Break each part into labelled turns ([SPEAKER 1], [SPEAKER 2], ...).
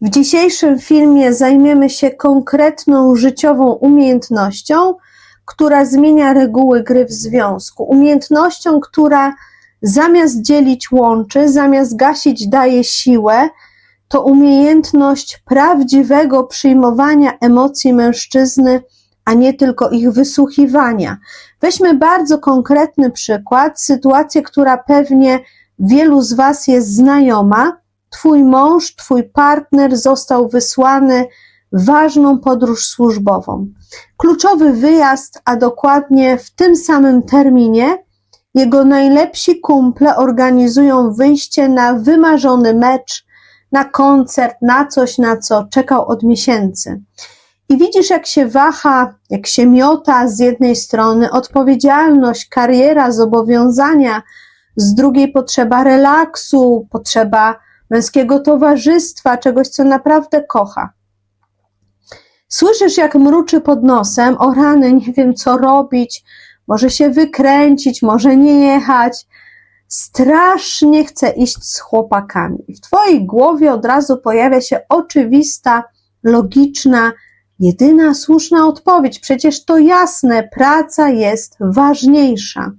[SPEAKER 1] W dzisiejszym filmie zajmiemy się konkretną życiową umiejętnością, która zmienia reguły gry w związku. Umiejętnością, która zamiast dzielić łączy, zamiast gasić daje siłę. To umiejętność prawdziwego przyjmowania emocji mężczyzny, a nie tylko ich wysłuchiwania. Weźmy bardzo konkretny przykład, sytuację, która pewnie wielu z Was jest znajoma. Twój mąż, Twój partner został wysłany w ważną podróż służbową. Kluczowy wyjazd, a dokładnie w tym samym terminie, jego najlepsi kumple organizują wyjście na wymarzony mecz, na koncert, na coś, na co czekał od miesięcy. I widzisz, jak się waha, jak się miota z jednej strony odpowiedzialność, kariera, zobowiązania, z drugiej potrzeba relaksu, potrzeba męskiego towarzystwa, czegoś, co naprawdę kocha. Słyszysz, jak mruczy pod nosem, o rany, nie wiem co robić, może się wykręcić, może nie jechać. Strasznie chce iść z chłopakami. W twojej głowie od razu pojawia się oczywista, logiczna, jedyna słuszna odpowiedź. Przecież to jasne, praca jest ważniejsza.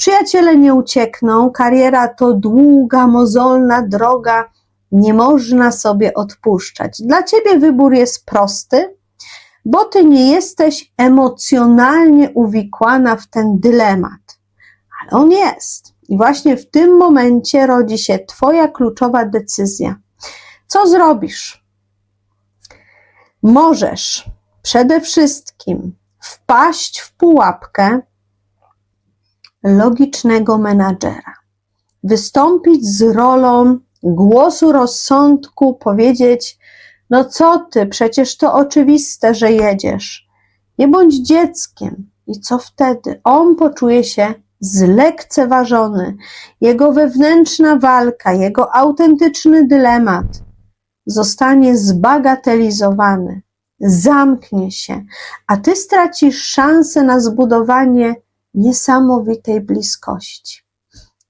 [SPEAKER 1] Przyjaciele nie uciekną, kariera to długa, mozolna droga, nie można sobie odpuszczać. Dla ciebie wybór jest prosty, bo ty nie jesteś emocjonalnie uwikłana w ten dylemat, ale on jest. I właśnie w tym momencie rodzi się Twoja kluczowa decyzja. Co zrobisz? Możesz przede wszystkim wpaść w pułapkę logicznego menadżera, wystąpić z rolą głosu rozsądku, powiedzieć: No co ty, przecież to oczywiste, że jedziesz. Nie bądź dzieckiem. I co wtedy? On poczuje się zlekceważony. Jego wewnętrzna walka, jego autentyczny dylemat zostanie zbagatelizowany, zamknie się, a ty stracisz szansę na zbudowanie niesamowitej bliskości.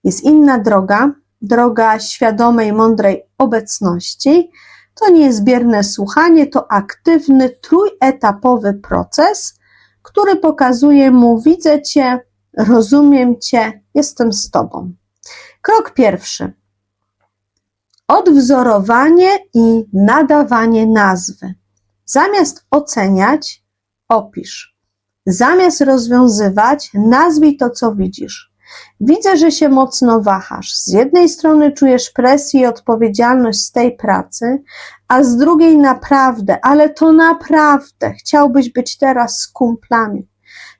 [SPEAKER 1] Jest inna droga, droga świadomej, mądrej obecności. To nie jest bierne słuchanie, to aktywny, trójetapowy proces, który pokazuje mu: Widzę Cię, rozumiem Cię, jestem z Tobą. Krok pierwszy. Odwzorowanie i nadawanie nazwy. Zamiast oceniać, opisz. Zamiast rozwiązywać, nazwij to, co widzisz. Widzę, że się mocno wahasz. Z jednej strony czujesz presję i odpowiedzialność z tej pracy, a z drugiej naprawdę, ale to naprawdę chciałbyś być teraz z kumplami.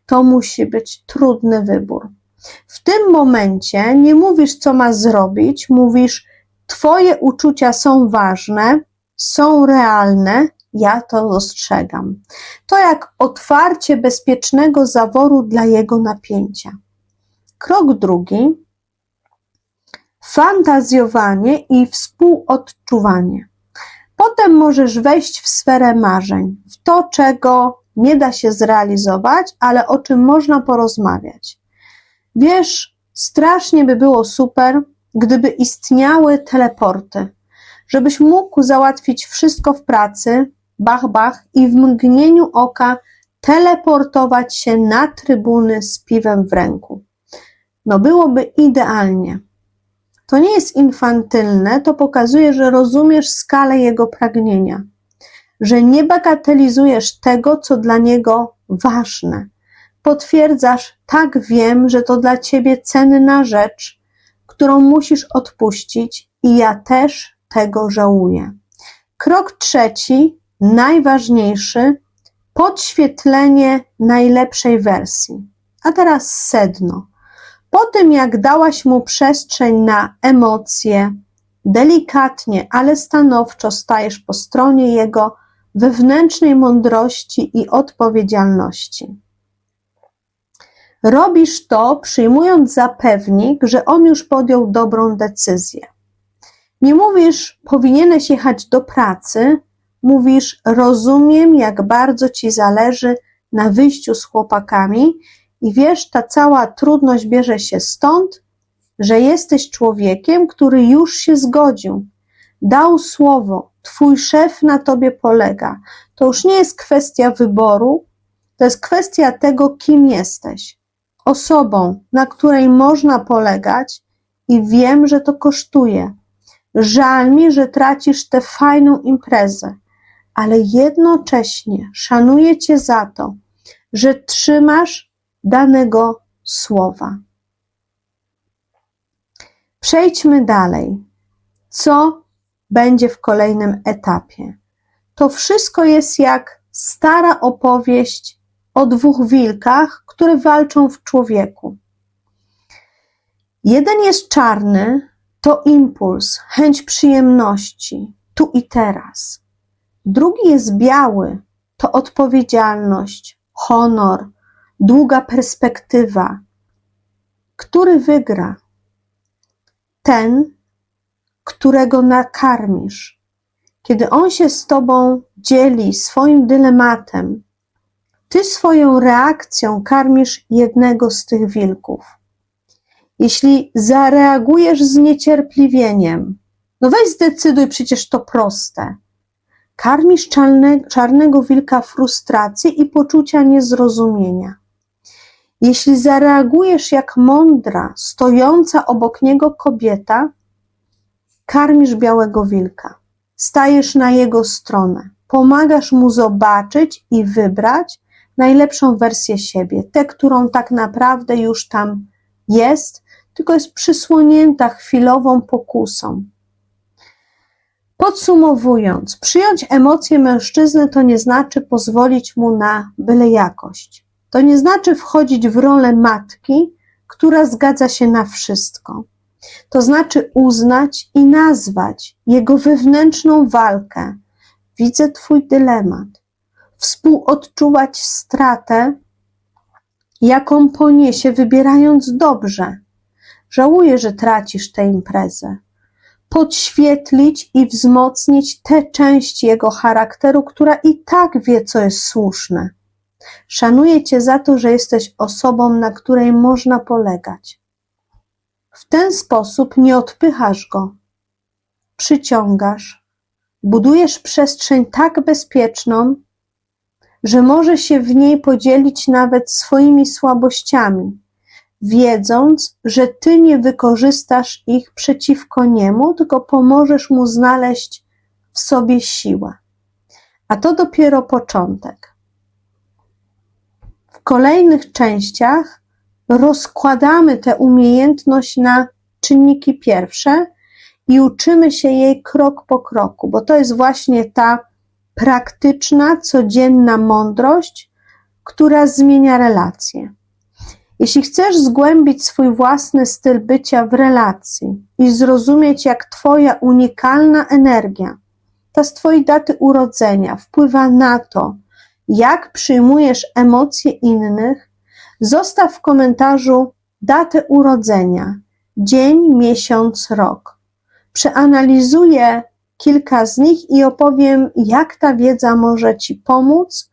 [SPEAKER 1] To musi być trudny wybór. W tym momencie nie mówisz, co ma zrobić, mówisz, Twoje uczucia są ważne, są realne, ja to dostrzegam. To jak otwarcie bezpiecznego zaworu dla jego napięcia. Krok drugi. Fantazjowanie i współodczuwanie. Potem możesz wejść w sferę marzeń, w to, czego nie da się zrealizować, ale o czym można porozmawiać. Wiesz, strasznie by było super, gdyby istniały teleporty, żebyś mógł załatwić wszystko w pracy, bach, bach i w mgnieniu oka teleportować się na trybuny z piwem w ręku. No byłoby idealnie. To nie jest infantylne, to pokazuje, że rozumiesz skalę jego pragnienia, że nie bagatelizujesz tego, co dla niego ważne. Potwierdzasz, tak wiem, że to dla ciebie cenna rzecz, którą musisz odpuścić i ja też tego żałuję. Krok trzeci najważniejszy podświetlenie najlepszej wersji. A teraz sedno. Po tym, jak dałaś mu przestrzeń na emocje, delikatnie, ale stanowczo stajesz po stronie jego wewnętrznej mądrości i odpowiedzialności. Robisz to, przyjmując za pewnik, że on już podjął dobrą decyzję. Nie mówisz, powinieneś jechać do pracy, mówisz: Rozumiem, jak bardzo ci zależy na wyjściu z chłopakami, i wiesz, ta cała trudność bierze się stąd, że jesteś człowiekiem, który już się zgodził. dał słowo, twój szef na tobie polega, to już nie jest kwestia wyboru, to jest kwestia tego, kim jesteś. Osobą, na której można polegać i wiem, że to kosztuje. Żal mi, że tracisz tę fajną imprezę, ale jednocześnie szanuję Cię za to, że trzymasz danego słowa. Przejdźmy dalej. Co będzie w kolejnym etapie? To wszystko jest jak stara opowieść o dwóch wilkach, które walczą w człowieku. Jeden jest czarny, to impuls, chęć przyjemności, tu i teraz. Drugi jest biały, to odpowiedzialność, honor, długa perspektywa. Który wygra? Ten, którego nakarmisz. Kiedy on się z tobą dzieli swoim dylematem, ty swoją reakcją karmisz jednego z tych wilków. Jeśli zareagujesz z niecierpliwieniem, no weź zdecyduj, przecież to proste. Karmisz czarne, czarnego wilka frustracji i poczucia niezrozumienia. Jeśli zareagujesz jak mądra, stojąca obok niego kobieta, karmisz białego wilka. Stajesz na jego stronę. Pomagasz mu zobaczyć i wybrać najlepszą wersję siebie, tę, którą tak naprawdę już tam jest, tylko jest przysłonięta chwilową pokusą. Podsumowując, przyjąć emocje mężczyzny to nie znaczy pozwolić mu na byle jakość. To nie znaczy wchodzić w rolę matki, która zgadza się na wszystko. To znaczy uznać i nazwać jego wewnętrzną walkę. Widzę Twój dylemat. Współodczuwać stratę, jaką poniesie, wybierając dobrze. Żałuję, że tracisz tę imprezę. Podświetlić i wzmocnić tę część jego charakteru, która i tak wie, co jest słuszne. Szanuję Cię za to, że jesteś osobą, na której można polegać. W ten sposób nie odpychasz go, przyciągasz, budujesz przestrzeń tak bezpieczną, że może się w niej podzielić nawet swoimi słabościami, wiedząc, że ty nie wykorzystasz ich przeciwko niemu, tylko pomożesz mu znaleźć w sobie siłę. A to dopiero początek. W kolejnych częściach rozkładamy tę umiejętność na czynniki pierwsze i uczymy się jej krok po kroku, bo to jest właśnie ta praktyczna, codzienna mądrość, która zmienia relacje. Jeśli chcesz zgłębić swój własny styl bycia w relacji i zrozumieć, jak Twoja unikalna energia, ta z Twojej daty urodzenia, wpływa na to, jak przyjmujesz emocje innych, zostaw w komentarzu datę urodzenia, dzień, miesiąc, rok. Przeanalizuję kilka z nich i opowiem, jak ta wiedza może Ci pomóc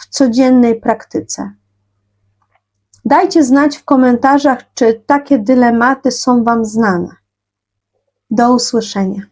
[SPEAKER 1] w codziennej praktyce. Dajcie znać w komentarzach, czy takie dylematy są Wam znane. Do usłyszenia.